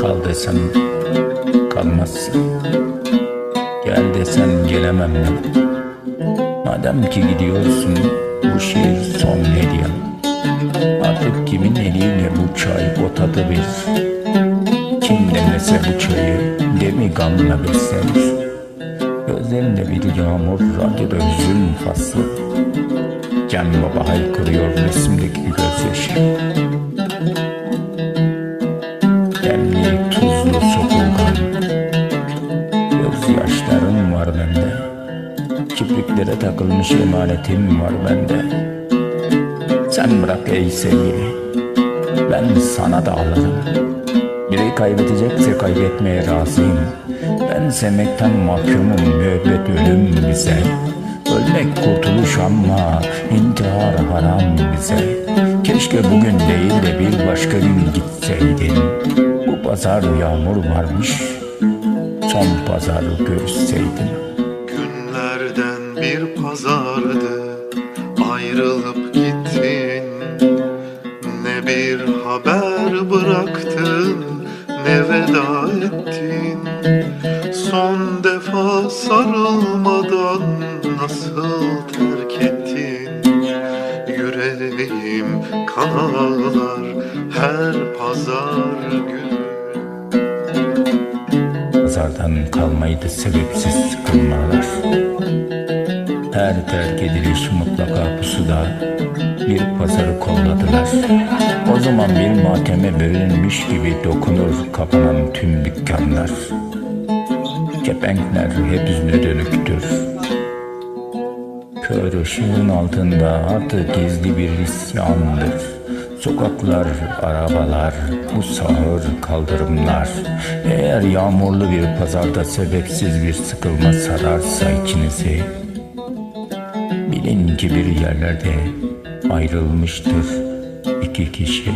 Kal desem kalmazsın. Gel desem gelemem Madem ki gidiyorsun bu şiir son hediyem çay o tadı bir Kim demlese bu çayı demi gamla beslenir Gözlerinde bir yağmur radyoda hüzün faslı. Can baba haykırıyor resimdeki gözyaşı. Demli tuzlu sokulgan. Gözyaşlarım var bende. Kipriklere takılmış emanetim var bende. Sen bırak ey sevgili Ben sana da alırım Biri kaybedecekse kaybetmeye razıyım. Ben sevmekten mahkumum müebbet ölüm bize. Ölmek kurtuluş ama intihar haram bize. Keşke bugün değil de bir başka gün gitseydin Bu pazar yağmur varmış Son pazar görüşseydin Günlerden bir pazardı Ayrılıp haber bıraktın Ne veda ettin? Son defa sarılmadan Nasıl terk ettin? Yüreğim kan ağlar Her pazar günü. Pazardan kalmaydı sebepsiz sıkılmalar Her terk ediliş mutlaka pusuda. Bir pazarı kolladılar. O zaman bir mateme bölünmüş gibi dokunur kapanan tüm dükkanlar. Kepenkler hep yüzüne dönüktür. Kör ışığın altında artık gizli bir isyandır. Sokaklar, arabalar, bu sağır kaldırımlar. Eğer yağmurlu bir pazarda sebepsiz bir sıkılma sararsa içinizi Bilin ki bir yerlerde ayrılmıştır iki kişi